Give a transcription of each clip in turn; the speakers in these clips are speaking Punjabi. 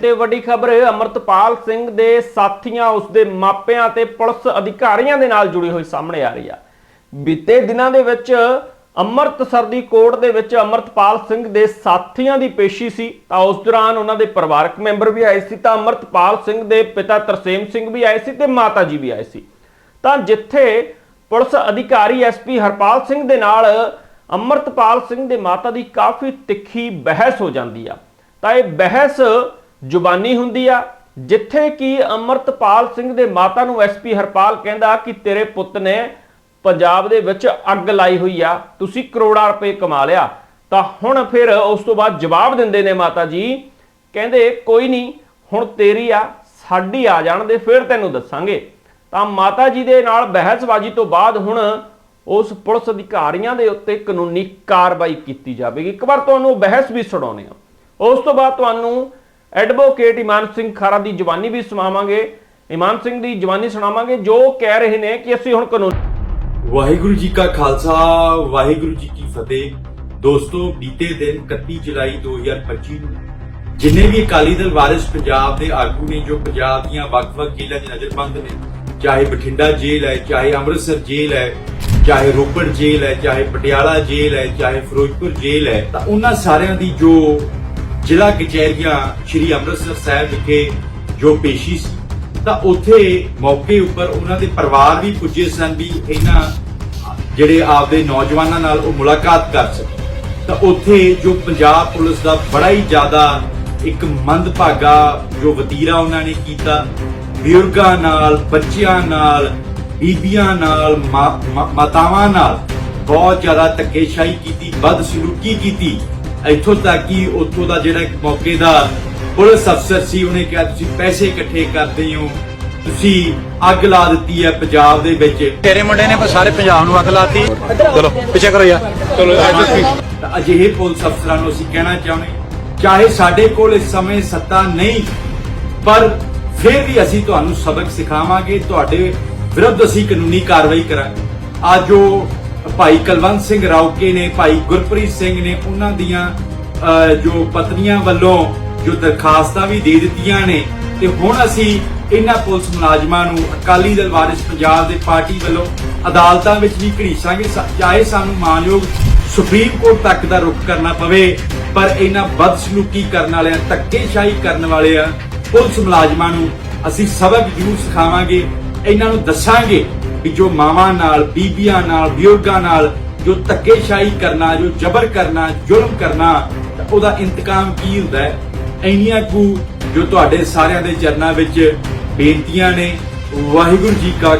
ਤੇ ਵੱਡੀ ਖਬਰ, ਅਮਰਤਪਾਲ ਸਿੰਘ ਦੇ ਸਾਥੀਆਂ ਉਸਦੇ ਮਾਪਿਆਂ ਤੇ ਪੁਲਿਸ ਅਧਿਕਾਰੀਆਂ ਦੇ ਨਾਲ ਜੁੜੀ ਹੋਈ ਸਾਹਮਣੇ ਆ ਰਹੀ ਆ। ਬੀਤੇ ਦਿਨਾਂ ਦੇ ਵਿੱਚ ਅੰਮ੍ਰਿਤਸਰ ਦੀ ਕੋਰਟ ਦੇ ਵਿੱਚ ਅਮਰਤਪਾਲ ਸਿੰਘ ਦੇ ਸਾਥੀਆਂ ਦੀ ਪੇਸ਼ੀ ਸੀ, ਤਾਂ ਉਸ ਦੌਰਾਨ ਉਹਨਾਂ ਦੇ ਪਰਿਵਾਰਕ ਮੈਂਬਰ ਵੀ ਆਏ ਸੀ, ਤਾਂ ਅਮਰਤਪਾਲ ਸਿੰਘ ਦੇ ਪਿਤਾ ਤਰਸੇਮ ਸਿੰਘ ਵੀ ਆਏ ਸੀ ਤੇ ਮਾਤਾ ਜੀ ਵੀ ਆਏ ਸੀ। ਤਾਂ ਜਿੱਥੇ ਪੁਲਿਸ ਅਧਿਕਾਰੀ ਐਸਪੀ ਹਰਪਾਲ ਸਿੰਘ ਦੇ ਨਾਲ ਅਮਰਤਪਾਲ ਸਿੰਘ ਦੇ ਮਾਤਾ ਦੀ ਕਾਫੀ ਤਿੱਖੀ ਬਹਿਸ ਹੋ ਜਾਂਦੀ ਆ, ਤਾਂ ਇਹ ਬਹਿਸ ਜ਼ੁਬਾਨੀ ਹੁੰਦੀ ਆ, ਜਿੱਥੇ ਕਿ ਅਮਰਤਪਾਲ ਸਿੰਘ ਦੇ ਮਾਤਾ ਨੂੰ ਐਸਪੀ ਹਰਪਾਲ ਕਹਿੰਦਾ ਕਿ ਤੇਰੇ ਪੁੱਤ ਨੇ ਪੰਜਾਬ ਦੇ ਵਿੱਚ ਅੱਗ ਲਾਈ ਹੋਈ ਆ, ਤੁਸੀਂ ਕਰੋੜਾਂ ਰੁਪਏ ਕਮਾ ਲਿਆ। ਤਾਂ ਹੁਣ ਫਿਰ ਉਸ ਤੋਂ ਬਾਅਦ ਜਵਾਬ ਦਿੰਦੇ ਨੇ ਮਾਤਾ ਜੀ, ਕਹਿੰਦੇ ਕੋਈ ਨਹੀਂ, ਹੁਣ ਤੇਰੀ ਆ, ਸਾਡੀ ਆ ਜਾਣ ਦੇ, ਫਿਰ ਤੈਨੂੰ ਦੱਸਾਂਗੇ। ਤਾਂ ਮਾਤਾ ਜੀ ਦੇ ਨਾਲ ਬਹਿਸਬਾਜ਼ੀ ਤੋਂ ਬਾਅਦ ਹੁਣ ਉਸ ਪੁਲਿਸ ਅਧਿਕਾਰੀਆਂ ਦੇ ਉੱਤੇ ਕਾਨੂੰਨੀ ਕਾਰਵਾਈ ਕੀਤੀ ਜਾਵੇਗੀ। ਇੱਕ ਵਾਰ ਤੁਹਾਨੂੰ ਉਹ ਬਹਿਸ ਵੀ ਸੁਣਾਉਂਦੇ ਆ ਉਸ ਤੋਂ ਬਾਅਦ ਤੁਹਾਨੂੰ ਐਡਵੋਕੇਟ ਇਮਾਨ ਸਿੰਘ ਖਾਰਾ ਦੀ ਜਵਾਨੀ ਵੀ ਸੁਣਾਵਾਂਗੇ। ਇਮਾਨ ਸਿੰਘ ਦੀ ਜਵਾਨੀ ਸੁਣਾਵਾਂਗੇ, ਜੋ ਕਹਿ ਰਹੇ ਨੇ ਕਿ ਅਸੀਂ ਹੁਣ ਕਾਨੂੰਨ ਵਾਹਿਗੁਰੂ ਜੀ ਕਾ ਖਾਲਸਾ, ਵਾਹਿਗੁਰੂ ਜੀ ਕੀ ਫਤਿਹ। ਦੋਸਤੋ, ਬੀਤੇ ਦਿਨ 31 ਜੁਲਾਈ 2025 ਨੂੰ ਜਿੰਨੇ ਵੀ ਅਕਾਲੀ ਦਲ ਵਾਰਿਸ ਪੰਜਾਬ ਦੇ ਆਗੂ ਨੇ, ਜੋ ਪੰਜਾਬ ਦੀਆਂ ਵੱਖ-ਵੱਖ ਜੇਲ੍ਹਾਂ 'ਚ ਨਜ਼ਰਬੰਦ ਨੇ, ਚਾਹੇ ਬਠਿੰਡਾ ਜੇਲ੍ਹ ਹੈ, ਚਾਹੇ ਅੰਮ੍ਰਿਤਸਰ ਜੇਲ੍ਹ ਹੈ, ਚਾਹੇ ਰੋਪੜ ਜੇਲ੍ਹ ਹੈ, ਚਾਹੇ ਪਟਿਆਲਾ ਜੇਲ੍ਹ ਹੈ, ਚਾਹੇ ਫਿਰੋਜ਼ਪੁਰ ਜੇਲ੍ਹ ਹੈ, ਤਾਂ ਉਹਨਾਂ ਸਾਰਿਆਂ ਦੀ ਜੋ ਜ਼ਿਲ੍ਹਾ ਕਚਹਿਰੀਆਂ ਸ਼੍ਰੀ ਅੰਮ੍ਰਿਤਸਰ ਸਾਹਿਬ ਵਿਖੇ ਜੋ ਪੇਸ਼ੀ ਸੀ, ਤਾਂ ਉੱਥੇ ਮੌਕੇ ਉੱਪਰ ਉਹਨਾਂ ਦੇ ਪਰਿਵਾਰ ਵੀ ਪੁੱਜੇ ਸਨ ਵੀ ਇਹਨਾਂ ਜਿਹੜੇ ਆਪਦੇ ਨੌਜਵਾਨਾਂ ਨਾਲ ਉਹ ਮੁਲਾਕਾਤ ਕਰ ਸਕੇ ਤਾਂ ਉੱਥੇ ਜੋ ਪੰਜਾਬ ਪੁਲਿਸ ਦਾ ਬੜਾ ਹੀ ਜ਼ਿਆਦਾ ਇੱਕ ਮੰਦਭਾਗਾ ਜੋ ਵਤੀਰਾ ਉਹਨਾਂ ਨੇ ਕੀਤਾ, ਬਜ਼ੁਰਗਾਂ ਨਾਲ, ਬੱਚਿਆਂ ਨਾਲ, ਬੀਬੀਆਂ ਨਾਲ ਮਾਤਾਵਾਂ ਨਾਲ ਬਹੁਤ ਜ਼ਿਆਦਾ ਧੱਕੇਸ਼ਾਹੀ ਕੀਤੀ, ਬਦਸਲੂਕੀ ਕੀਤੀ। ਇੱਥੋਂ ਤੱਕ ਕਿ ਉੱਥੋਂ ਦਾ ਜਿਹੜਾ ਇੱਕ ਮੌਕੇ ਦਾ ਪੁਲਿਸ ਅਫਸਰ ਸੀ ਉਹਨੇ ਕਿਹਾ ਤੁਸੀਂ ਪੈਸੇ ਇਕੱਠੇ ਕਰਦੇ ਹੋ ਤੁਸੀਂ ਅੱਗ ਲਾ ਦਿੱਤੀ ਹੈ ਪੰਜਾਬ ਦੇ ਵਿੱਚ। ਤੇਰੇ ਮੁੰਡੇ ਨੇ ਸਾਰੇ ਪੰਜਾਬ ਨੂੰ ਅੱਗ ਲਾਤੀ। ਚਲੋ ਪਿੱਛੇ ਕਰੋ ਯਾਰ। ਚਲੋ ਤਾਂ ਅਜਿਹੇ ਪੁਲਿਸ ਅਫਸਰਾਂ ਨੂੰ ਅਸੀਂ ਕਹਿਣਾ ਚਾਹੁੰਦੇ ਚਾਹੇ ਸਾਡੇ ਕੋਲ ਇਸ ਸਮੇਂ ਸੱਤਾ ਨਹੀਂ ਪਰ ਫਿਰ ਵੀ ਅਸੀਂ ਤੁਹਾਨੂੰ ਸਬਕ ਸਿਖਾਵਾਂਗੇ ਤੁਹਾਡੇ ਵਿਰੁੱਧ ਅਸੀਂ ਕਾਨੂੰਨੀ ਕਾਰਵਾਈ ਕਰਾਂਗੇ। ਅੱਜ ਜੋ ਭਾਈ ਕੁਲਵੰਤ ਸਿੰਘ ਰਾਉਕੇ ਨੇ ਭਾਈ ਗੁਰਪ੍ਰੀਤ ਸਿੰਘ ਨੇ ਉਹਨਾਂ ਦੀਆਂ ਅਹ, ਜੋ ਪਤਨੀਆਂ ਵੱਲੋਂ ਜੋ ਦਰਖਾਸਤਾਂ ਵੀ ਦੇ ਦਿੱਤੀਆਂ ਨੇ। ਤੇ ਹੁਣ ਅਸੀਂ ਇਹਨਾਂ ਪੁਲਿਸ ਮੁਲਾਜ਼ਮਾਂ ਨੂੰ ਅਕਾਲੀ ਦਲ ਵਾਰਿਸ ਪੰਜਾਬ ਦੇ ਪਾਰਟੀ ਵੱਲੋਂ ਅਦਾਲਤਾਂ ਵਿੱਚ ਵੀ ਘੜੀਸਾਂਗੇ। ਚਾਹੇ ਸਾਨੂੰ ਮਾਨਯੋਗ ਸੁਪਰੀਮ ਕੋਰਟ ਤੱਕ ਦਾ ਰੁਖ ਕਰਨਾ ਪਵੇ ਪਰ ਇਹਨਾਂ ਬਦਸਲੂਕੀ ਕਰਨ ਵਾਲਿਆਂ ਧੱਕੇਸ਼ਾਹੀ ਕਰਨ ਵਾਲਿਆਂ ਪੁਲਿਸ ਮੁਲਾਜ਼ਮਾਂ ਨੂੰ ਅਸੀਂ ਸਬਕ ਜ਼ਰੂਰ ਸਿਖਾਵਾਂਗੇ। ਇਹਨਾਂ ਨੂੰ ਦੱਸਾਂਗੇ ਵੀ ਜੋ ਮਾਵਾਂ ਨਾਲ, ਬੀਬੀਆਂ ਨਾਲ, ਬਜ਼ੁਰਗਾਂ ਨਾਲ ਜੋ ਧੱਕੇਸ਼ਾਹੀ ਕਰਨਾ, ਜੋ ਜ਼ਬਰ ਕਰਨਾ, ਜ਼ੁਲਮ ਕਰਨਾ ਉਹਦਾ ਇੰਤਕਾਮ ਕੀ ਹੁੰਦਾ ਹੈ? ਇੰਨੀਆਂ ਕੁ ਜੋ ਤੁਹਾਡੇ ਸਾਰਿਆਂ ਦੇ ਚਰਨਾਂ ਵਿੱਚ ਬੇਨਤੀਆਂ ਨੇ, ਵਾਹਿਗੁਰੂ ਜੀ ਕਾ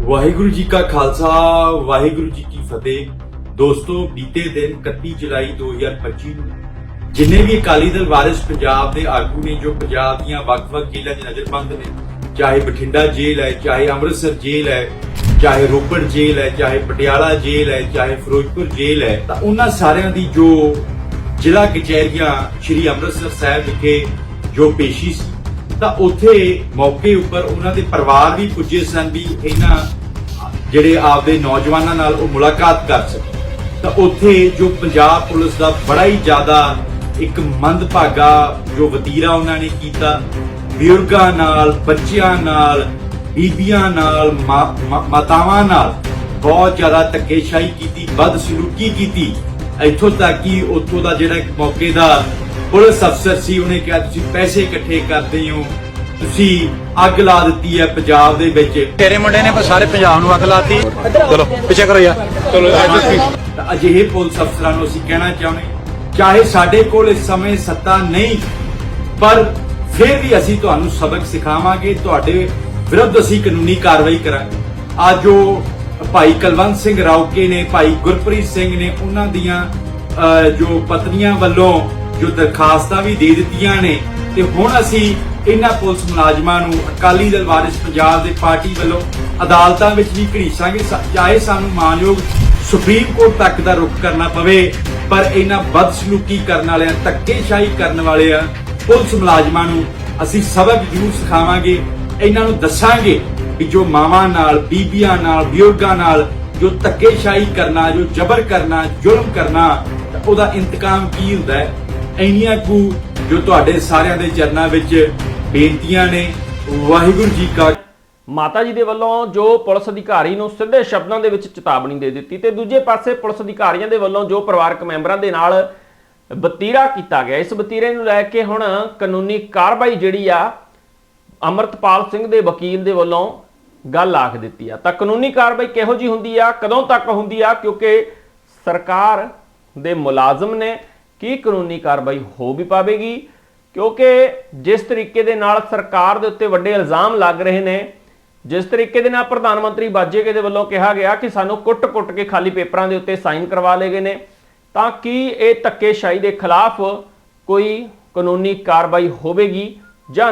ਵਾਹਿਗੁਰੂ ਜੀ ਕਾ ਖਾਲਸਾ, ਵਾਹਿਗੁਰੂ ਜੀ ਕੀ ਫਤਿਹ। ਦੋਸਤੋ, ਬੀਤੇ ਦਿਨ 31 ਜੁਲਾਈ 2025 ਨੂੰ ਜਿੰਨੇ ਵੀ ਅਕਾਲੀ ਦਲ ਵਾਰਿਸ ਪੰਜਾਬ ਦੇ ਆਗੂ ਨੇ, ਜੋ ਪੰਜਾਬ ਦੀਆਂ ਵੱਖ-ਵੱਖ ਜ਼ਿਲ੍ਹਿਆਂ 'ਚ ਨਜ਼ਰਬੰਦ ਨੇ ਚਾਹੇ ਬਠਿੰਡਾ ਜੇਲ੍ਹ ਹੈ, ਚਾਹੇ ਅੰਮ੍ਰਿਤਸਰ ਜੇਲ੍ਹ ਹੈ, ਚਾਹੇ ਰੋਪੜ ਜੇਲ੍ਹ ਹੈ, ਚਾਹੇ ਪਟਿਆਲਾ ਜੇਲ੍ਹ ਹੈ, ਚਾਹੇ ਫਿਰੋਜ਼ਪੁਰ ਜੇਲ੍ਹ ਹੈ, ਤਾਂ ਉਹਨਾਂ ਸਾਰਿਆਂ ਦੀ ਜੋ ਜ਼ਿਲ੍ਹਾ ਕਚਹਿਰੀਆਂ ਸ਼੍ਰੀ ਅੰਮ੍ਰਿਤਸਰ ਸਾਹਿਬ ਵਿਖੇ ਜੋ ਪੇਸ਼ੀ ਸੀ, ਤਾਂ ਉੱਥੇ ਮੌਕੇ ਉੱਪਰ ਉਹਨਾਂ ਦੇ ਪਰਿਵਾਰ ਵੀ ਪੁੱਜੇ ਸਨ ਵੀ ਇਹਨਾਂ ਜਿਹੜੇ ਆਪਦੇ ਨੌਜਵਾਨਾਂ ਨਾਲ ਉਹ ਮੁਲਾਕਾਤ ਕਰ ਸਕਣ। ਤਾਂ ਉੱਥੇ ਜੋ ਪੰਜਾਬ ਪੁਲਿਸ ਦਾ ਬੜਾ ਹੀ ਜ਼ਿਆਦਾ ਇੱਕ ਮੰਦਭਾਗਾ ਜੋ ਵਤੀਰਾ ਉਹਨਾਂ ਨੇ ਕੀਤਾ ਬਜ਼ੁਰਗਾਂ ਨਾਲ ਬੱਚਿਆਂ ਨਾਲ ਬੀਬੀਆਂ ਨਾਲ ਮਾਤਾਵਾਂ ਨਾਲ ਬਹੁਤ ਜ਼ਿਆਦਾ ਧੱਕੇਸ਼ਾਹੀ ਕੀਤੀ ਬਦਸਲੂਕੀ ਕੀਤੀ। ਇੱਥੋਂ ਤੱਕ ਕਿ ਉੱਥੋਂ ਦਾ ਜਿਹੜਾ ਇੱਕ ਮੌਕੇ ਦਾ ਪੁਲਿਸ ਅਫਸਰ ਸੀ ਉਹਨੇ ਕਿਹਾ ਤੁਸੀਂ ਪੈਸੇ ਇਕੱਠੇ ਕਰਦੇ ਹੋ ਤੁਸੀਂ ਅੱਗ ਲਾ ਦਿੱਤੀ ਹੈ ਪੰਜਾਬ ਦੇ ਵਿੱਚ। ਤੇਰੇ ਮੁੰਡੇ ਨੇ ਸਾਰੇ ਪੰਜਾਬ ਨੂੰ ਅੱਗ ਲਾਤੀ। ਚਲੋ ਪਿੱਛੇ ਕਰੋ ਯਾਰ। ਚਲੋ ਅਜਿਹੇ ਪੁਲਿਸ ਅਫਸਰਾਂ ਨੂੰ ਅਸੀਂ ਕਹਿਣਾ ਚਾਹੁੰਦੇ ਚਾਹੇ ਸਾਡੇ ਕੋਲ ਇਸ ਸਮੇਂ ਸੱਤਾ ਨਹੀਂ ਪਰ ਫਿਰ ਵੀ ਅਸੀਂ ਤੁਹਾਨੂੰ ਸਬਕ ਸਿਖਾਵਾਂਗੇ, ਤੁਹਾਡੇ ਵਿਰੁੱਧ ਅਸੀਂ ਕਾਨੂੰਨੀ ਕਾਰਵਾਈ ਕਰਾਂਗੇ। ਅੱਜ ਜੋ ਭਾਈ ਕੁਲਵੰਤ ਸਿੰਘ ਰਾਉਕੇ ਨੇ, ਭਾਈ ਗੁਰਪ੍ਰੀਤ ਸਿੰਘ ਨੇ ਉਹਨਾਂ ਦੀਆਂ ਜੋ ਪਤਨੀਆਂ ਵੱਲੋਂ ਜੋ ਦਰਖਾਸਤਾਂ ਵੀ ਦੇ ਦਿੱਤੀਆਂ ਨੇ, ਤੇ ਹੁਣ ਅਸੀਂ ਇਹਨਾਂ ਪੁਲਿਸ ਮੁਲਾਜ਼ਮਾਂ ਨੂੰ ਅਕਾਲੀ ਦਲ ਵਾਰਿਸ ਪੰਜਾਬ ਦੇ ਪਾਰਟੀ ਵੱਲੋਂ ਅਦਾਲਤਾਂ ਵਿੱਚ ਵੀ ਘੜੀਸਾਂਗੇ। ਚਾਹੇ ਸਾਨੂੰ ਮਾਨਯੋਗ ਸੁਪਰੀਮ ਕੋਰਟ ਤੱਕ ਦਾ ਰੁਖ ਕਰਨਾ ਪਵੇ, ਪਰ ਇਹਨਾਂ ਬਦਸਲੂਕੀ ਕਰਨ ਵਾਲਿਆਂ, ਧੱਕੇਸ਼ਾਹੀ ਕਰਨ ਵਾਲਿਆਂ ਪੁਲਿਸ ਮੁਲਾਜ਼ਮਾਂ ਨੂੰ ਅਸੀਂ ਸਬਕ ਜ਼ਰੂਰ ਸਿਖਾਵਾਂਗੇ, ਇਹਨਾਂ ਨੂੰ ਦੱਸਾਂਗੇ ਵੀ ਜੋ ਮਾਵਾਂ ਨਾਲ, ਬੀਬੀਆਂ ਨਾਲ, ਬਜ਼ੁਰਗਾਂ ਨਾਲ ਜੋ ਧੱਕੇਸ਼ਾਹੀ ਕਰਨਾ, ਜੋ ਜ਼ਬਰ ਕਰਨਾ, ਜ਼ੁਲਮ ਕਰਨਾ ਉਹਦਾ ਇੰਤਕਾਮ ਕੀ ਹੁੰਦਾ ਹੈ? ਇੰਨੀਆਂ ਕੁ ਜੋ ਤੁਹਾਡੇ ਸਾਰਿਆਂ ਦੇ ਚਰਨਾਂ ਵਿੱਚ ਬੇਨਤੀਆਂ ਨੇ, ਵਾਹਿਗੁਰੂ ਜੀ ਕਾ ਮਾਤਾ ਜੀ ਦੇ ਵੱਲੋਂ ਜੋ ਪੁਲਿਸ ਅਧਿਕਾਰੀ ਨੂੰ ਸਿੱਧੇ ਸ਼ਬਦਾਂ ਦੇ ਵਿੱਚ ਚੇਤਾਵਨੀ ਦੇ ਦਿੱਤੀ ਤੇ ਦੂਜੇ ਪਾਸੇ ਪੁਲਿਸ ਅਧਿਕਾਰੀਆਂ ਦੇ ਵੱਲੋਂ ਜੋ ਪਰਿਵਾਰਕ ਮੈਂਬਰਾਂ ਦੇ ਨਾਲ ਬਤੀਰਾ ਕੀਤਾ ਗਿਆ। ਇਸ ਬਤੀਰੇ ਨੂੰ ਲੈ ਕੇ ਹੁਣ ਕਾਨੂੰਨੀ ਕਾਰਵਾਈ ਜਿਹੜੀ ਆ, ਅਮਰਤਪਾਲ ਸਿੰਘ ਦੇ ਵਕੀਲ ਦੇ ਵੱਲੋਂ ਗੱਲ ਆਖ ਦਿੱਤੀ ਆ। ਤਾਂ ਕਾਨੂੰਨੀ ਕਾਰਵਾਈ ਕਿਹੋ ਜੀ ਹੁੰਦੀ ਆ, ਕਦੋਂ ਤੱਕ ਹੁੰਦੀ ਆ? ਕਿਉਂਕਿ ਸਰਕਾਰ ਦੇ ਮੁਲਾਜ਼ਮ ਨੇ ਕੀ ਕਾਨੂੰਨੀ ਕਾਰਵਾਈ ਹੋ ਵੀ ਪਾਵੇਗੀ? ਕਿਉਂਕਿ ਜਿਸ ਤਰੀਕੇ ਦੇ ਨਾਲ ਸਰਕਾਰ ਦੇ ਉੱਤੇ ਵੱਡੇ ਇਲਜ਼ਾਮ ਲੱਗ ਰਹੇ ਨੇ, ਜਿਸ ਤਰੀਕੇ ਦੇ ਨਾਲ ਪ੍ਰਧਾਨ ਮੰਤਰੀ ਬਾਜੇਕੇ ਦੇ ਵੱਲੋਂ ਕਿਹਾ ਗਿਆ ਕਿ ਸਾਨੂੰ ਕੁੱਟ-ਕੁੱਟ ਕੇ ਖਾਲੀ ਪੇਪਰਾਂ ਦੇ ਉੱਤੇ ਸਾਈਨ ਕਰਵਾ ਲਏ ਗਏ ਨੇ। ਤਾਂ ਕੀ ਇਹ ਧੱਕੇਸ਼ਾਹੀ ਦੇ ਖਿਲਾਫ ਕੋਈ ਕਾਨੂੰਨੀ ਕਾਰਵਾਈ ਹੋਵੇਗੀ ਜਾਂ